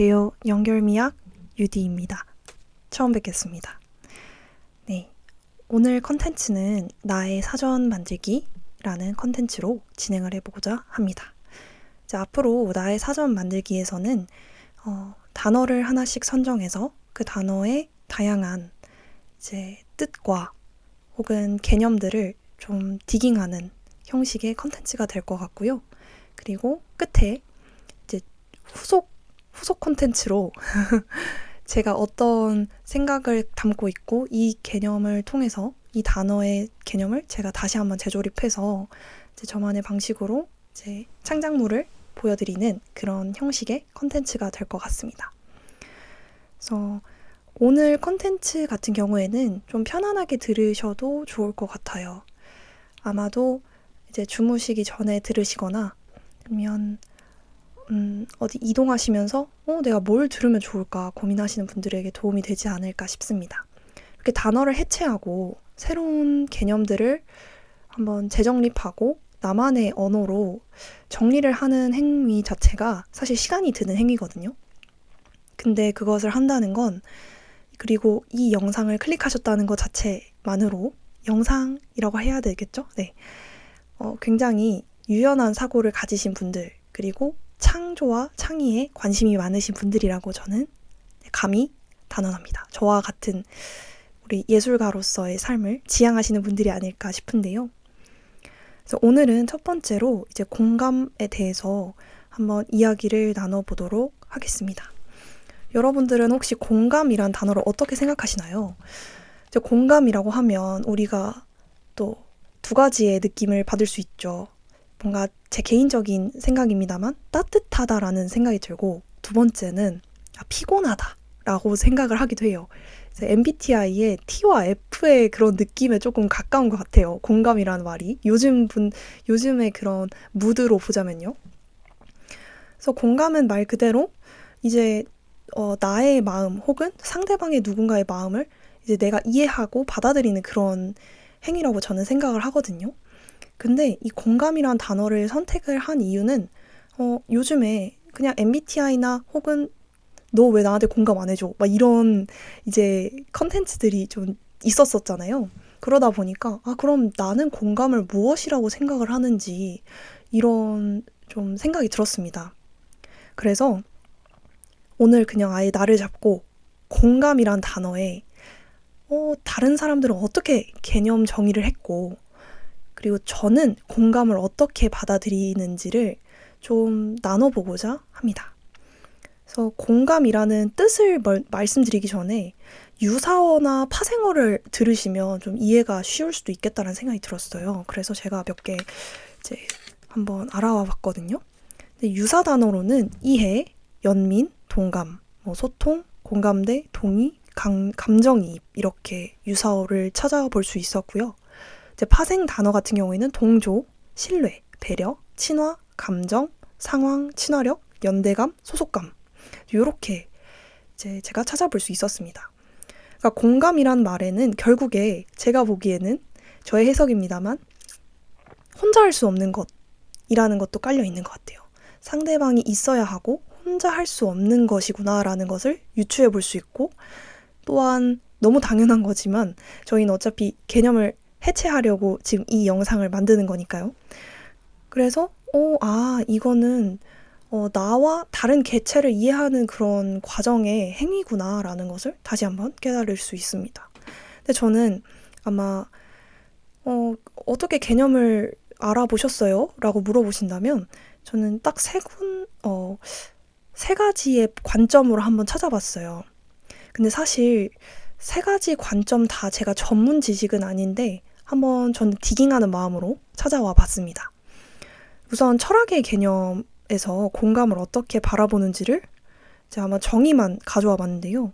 안녕하세요. 연결미학 유디입니다. 처음 뵙겠습니다. 네. 오늘 컨텐츠는 나의 사전 만들기라는 컨텐츠로 진행을 해보고자 합니다. 이제 앞으로 나의 사전 만들기에서는 어, 단어를 하나씩 선정해서 그 단어의 다양한 이제 뜻과 혹은 개념들을 좀 디깅하는 형식의 컨텐츠가 될 것 같고요. 그리고 끝에 이제 후속 후속 콘텐츠로 제가 어떤 생각을 담고 있고 이 개념을 통해서 이 단어의 개념을 제가 다시 한번 재조립해서 이제 저만의 방식으로 이제 창작물을 보여드리는 그런 형식의 컨텐츠가 될 것 같습니다. 그래서 오늘 컨텐츠 같은 경우에는 좀 편안하게 들으셔도 좋을 것 같아요. 아마도 이제 주무시기 전에 들으시거나 아니면 음, 어디 이동하시면서 어, 내가 뭘 들으면 좋을까 고민하시는 분들에게 도움이 되지 않을까 싶습니다. 이렇게 단어를 해체하고 새로운 개념들을 한번 재정립하고 나만의 언어로 정리를 하는 행위 자체가 사실 시간이 드는 행위거든요. 근데 그것을 한다는 건 그리고 이 영상을 클릭하셨다는 것 자체만으로 영상이라고 해야 되겠죠? 네. 어, 굉장히 유연한 사고를 가지신 분들, 그리고 창조와 창의에 관심이 많으신 분들이라고 저는 감히 단언합니다. 저와 같은 우리 예술가로서의 삶을 지향하시는 분들이 아닐까 싶은데요. 그래서 오늘은 첫 번째로 이제 공감에 대해서 한번 이야기를 나눠보도록 하겠습니다. 여러분들은 혹시 공감이란 단어를 어떻게 생각하시나요? 공감이라고 하면 우리가 또 두 가지의 느낌을 받을 수 있죠. 뭔가 제 개인적인 생각입니다만 따뜻하다라는 생각이 들고 두 번째는 아, 피곤하다라고 생각을 하기도 해요. MBTI의 T와 F의 그런 느낌에 조금 가까운 것 같아요. 공감이라는 말이 요즘 분 요즘의 그런 무드로 보자면요. 그래서 공감은 말 그대로 이제 어, 나의 마음 혹은 상대방의 누군가의 마음을 이제 내가 이해하고 받아들이는 그런 행위라고 저는 생각을 하거든요. 근데 이 공감이란 단어를 선택을 한 이유는 어, 요즘에 그냥 MBTI나 혹은 너 왜 나한테 공감 안 해줘? 막 이런 이제 컨텐츠들이 좀 있었었잖아요. 그러다 보니까 아 그럼 나는 공감을 무엇이라고 생각을 하는지 이런 좀 생각이 들었습니다. 그래서 오늘 그냥 아예 나를 잡고 공감이란 단어에 어, 다른 사람들은 어떻게 개념 정의를 했고 그리고 저는 공감을 어떻게 받아들이는지를 좀 나눠보고자 합니다. 그래서 공감이라는 뜻을 말씀드리기 전에 유사어나 파생어를 들으시면 좀 이해가 쉬울 수도 있겠다는 생각이 들었어요. 그래서 제가 몇 개 이제 한번 알아와 봤거든요. 유사 단어로는 이해, 연민, 동감, 뭐 소통, 공감대, 동의, 감, 감정이입 이렇게 유사어를 찾아볼 수 있었고요. 이제 파생 단어 같은 경우에는 동조, 신뢰, 배려, 친화, 감정, 상황, 친화력, 연대감, 소속감 이렇게 이제 제가 찾아볼 수 있었습니다. 그러니까 공감이란 말에는 결국에 제가 보기에는 저의 해석입니다만 혼자 할 수 없는 것이라는 것도 깔려 있는 것 같아요. 상대방이 있어야 하고 혼자 할 수 없는 것이구나라는 것을 유추해 볼 수 있고 또한 너무 당연한 거지만 저희는 어차피 개념을 해체하려고 지금 이 영상을 만드는 거니까요. 그래서 어, 아, 이거는 어, 나와 다른 개체를 이해하는 그런 과정의 행위구나라는 것을 다시 한번 깨달을 수 있습니다. 근데 저는 아마 어, 어떻게 개념을 알아보셨어요? 라고 물어보신다면 저는 딱 세 군, 어, 세 가지의 관점으로 한번 찾아봤어요. 근데 사실 세 가지 관점 다 제가 전문 지식은 아닌데 한번 저는 디깅하는 마음으로 찾아와 봤습니다. 우선 철학의 개념에서 공감을 어떻게 바라보는지를 이제 아마 정의만 가져와 봤는데요.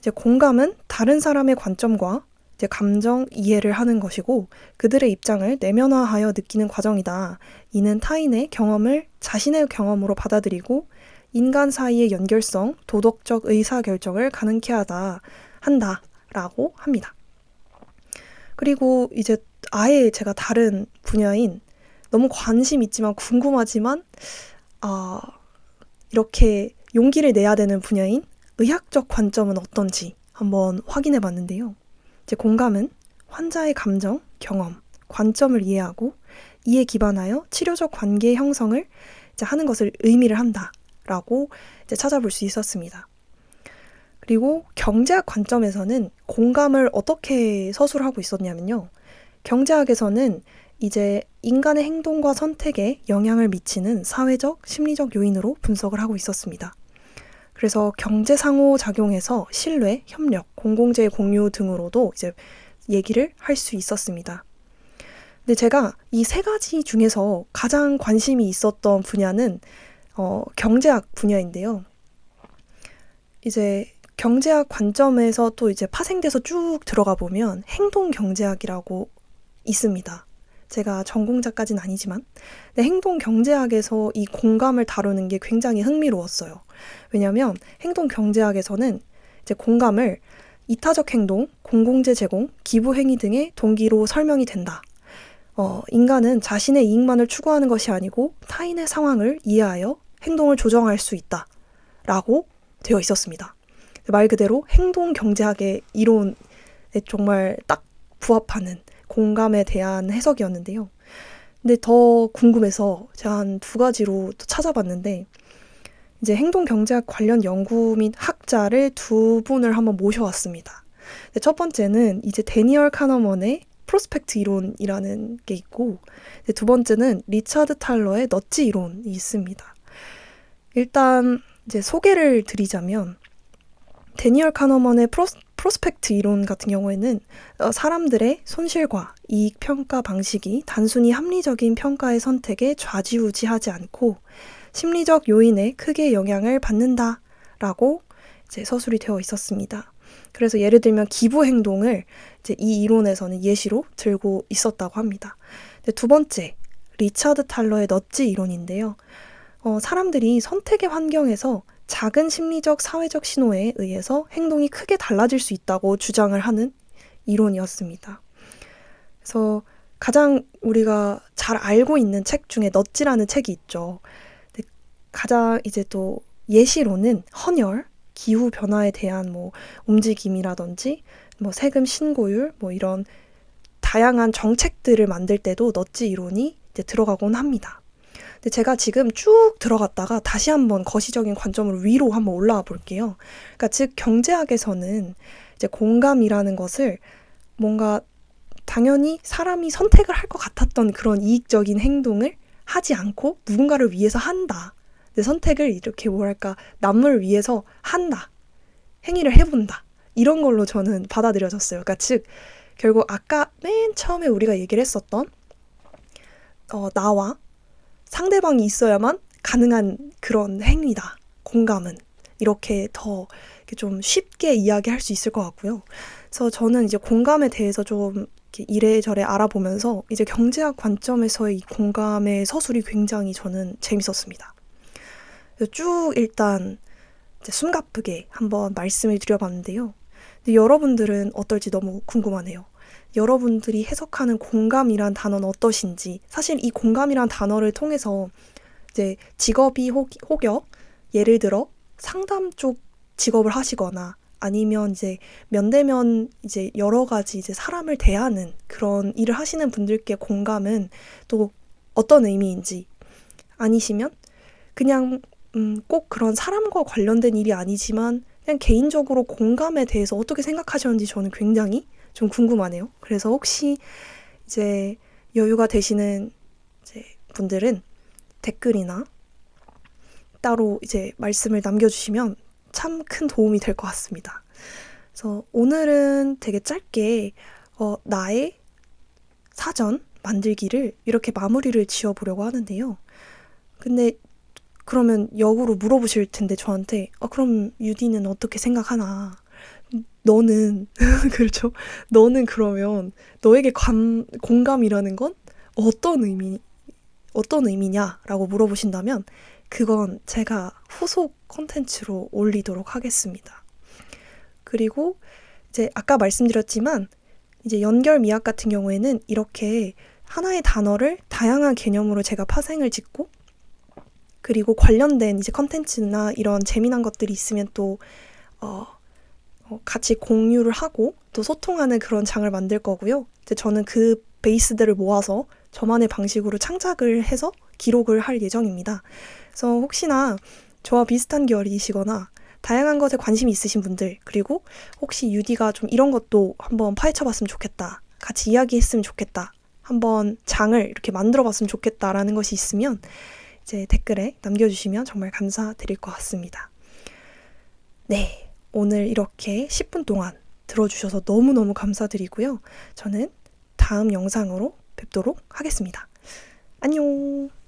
이제 공감은 다른 사람의 관점과 이제 감정 이해를 하는 것이고 그들의 입장을 내면화하여 느끼는 과정이다. 이는 타인의 경험을 자신의 경험으로 받아들이고 인간 사이의 연결성, 도덕적 의사 결정을 가능케 하다 한다라고 합니다. 그리고 이제 아예 제가 다른 분야인 너무 관심 있지만 궁금하지만 아 이렇게 용기를 내야 되는 분야인 의학적 관점은 어떤지 한번 확인해 봤는데요. 이제 공감은 환자의 감정, 경험, 관점을 이해하고 이에 기반하여 치료적 관계 형성을 이제 하는 것을 의미를 한다라고 이제 찾아볼 수 있었습니다. 그리고 경제학 관점에서는 공감을 어떻게 서술하고 있었냐면요. 경제학에서는 이제 인간의 행동과 선택에 영향을 미치는 사회적, 심리적 요인으로 분석을 하고 있었습니다. 그래서 경제 상호 작용에서 신뢰, 협력, 공공재 공유 등으로도 이제 얘기를 할 수 있었습니다. 근데 제가 이 세 가지 중에서 가장 관심이 있었던 분야는 어, 경제학 분야인데요. 이제 경제학 관점에서 또 이제 파생돼서 쭉 들어가 보면 행동 경제학이라고 있습니다. 제가 전공자까지는 아니지만 행동 경제학에서 이 공감을 다루는 게 굉장히 흥미로웠어요. 왜냐하면 행동 경제학에서는 이제 공감을 이타적 행동, 공공재 제공, 기부 행위 등의 동기로 설명이 된다. 어, 인간은 자신의 이익만을 추구하는 것이 아니고 타인의 상황을 이해하여 행동을 조정할 수 있다. 라고 되어 있었습니다. 말 그대로 행동 경제학의 이론에 정말 딱 부합하는 공감에 대한 해석이었는데요. 근데 더 궁금해서 제가 한 두 가지로 또 찾아봤는데 이제 행동 경제학 관련 연구 및 학자를 두 분을 한번 모셔왔습니다. 첫 번째는 이제 데니얼 카너먼의 프로스펙트 이론이라는 게 있고 두 번째는 리차드 탈러의 넛지 이론이 있습니다. 일단 이제 소개를 드리자면 데니얼 카너먼의 프로스, 프로스펙트 이론 같은 경우에는 어, 사람들의 손실과 이익 평가 방식이 단순히 합리적인 평가의 선택에 좌지우지하지 않고 심리적 요인에 크게 영향을 받는다라고 이제 서술이 되어 있었습니다. 그래서 예를 들면 기부 행동을 이제 이 이론에서는 예시로 들고 있었다고 합니다. 두 번째, 리차드 탈러의 넛지 이론인데요. 어, 사람들이 선택의 환경에서 작은 심리적 사회적 신호에 의해서 행동이 크게 달라질 수 있다고 주장을 하는 이론이었습니다. 그래서 가장 우리가 잘 알고 있는 책 중에 넛지라는 책이 있죠. 가장 이제 또 예시로는 헌혈, 기후 변화에 대한 뭐 움직임이라든지 뭐 세금 신고율 뭐 이런 다양한 정책들을 만들 때도 넛지 이론이 이제 들어가곤 합니다. 근데 제가 지금 쭉 들어갔다가 다시 한번 거시적인 관점으로 위로 한번 올라와 볼게요. 그러니까 즉 경제학에서는 이제 공감이라는 것을 뭔가 당연히 사람이 선택을 할 것 같았던 그런 이익적인 행동을 하지 않고 누군가를 위해서 한다. 내 선택을 이렇게 뭐랄까 남을 위해서 한다. 행위를 해본다. 이런 걸로 저는 받아들여졌어요. 그러니까 즉 결국 아까 맨 처음에 우리가 얘기를 했었던 어, 나와 상대방이 있어야만 가능한 그런 행위다. 공감은 이렇게 더 좀 쉽게 이야기할 수 있을 것 같고요. 그래서 저는 이제 공감에 대해서 좀 이래저래 알아보면서 이제 경제학 관점에서의 이 공감의 서술이 굉장히 저는 재밌었습니다. 쭉 일단 숨가쁘게 한번 말씀을 드려봤는데요. 여러분들은 어떨지 너무 궁금하네요. 여러분들이 해석하는 공감이란 단어는 어떠신지 사실 이 공감이란 단어를 통해서 이제 직업이 혹, 혹여 예를 들어 상담 쪽 직업을 하시거나 아니면 이제 면대면 이제 여러 가지 이제 사람을 대하는 그런 일을 하시는 분들께 공감은 또 어떤 의미인지 아니시면 그냥 음, 꼭 그런 사람과 관련된 일이 아니지만 그냥 개인적으로 공감에 대해서 어떻게 생각하셨는지 저는 굉장히 좀 궁금하네요. 그래서 혹시 이제 여유가 되시는 이제 분들은 댓글이나 따로 이제 말씀을 남겨주시면 참 큰 도움이 될 것 같습니다. 그래서 오늘은 되게 짧게 어, 나의 사전 만들기를 이렇게 마무리를 지어보려고 하는데요. 근데 그러면 역으로 물어보실 텐데 저한테 아 그럼 유디는 어떻게 생각하나? 너는 그렇죠. 너는 그러면 너에게 감, 공감이라는 건 어떤 의미 어떤 의미냐라고 물어보신다면 그건 제가 후속 콘텐츠로 올리도록 하겠습니다. 그리고 이제 아까 말씀드렸지만 이제 연결 미학 같은 경우에는 이렇게 하나의 단어를 다양한 개념으로 제가 파생을 짓고 그리고 관련된 이제 컨텐츠나 이런 재미난 것들이 있으면 또 어, 어, 같이 공유를 하고 또 소통하는 그런 장을 만들 거고요. 이제 저는 그 베이스들을 모아서 저만의 방식으로 창작을 해서 기록을 할 예정입니다. 그래서 혹시나 저와 비슷한 결이시거나 다양한 것에 관심이 있으신 분들 그리고 혹시 유디가 좀 이런 것도 한번 파헤쳐봤으면 좋겠다. 같이 이야기했으면 좋겠다. 한번 장을 이렇게 만들어봤으면 좋겠다라는 것이 있으면 이제 댓글에 남겨주시면 정말 감사드릴 것 같습니다. 네, 오늘 이렇게 10분 동안 들어주셔서 너무너무 감사드리고요. 저는 다음 영상으로 뵙도록 하겠습니다. 안녕!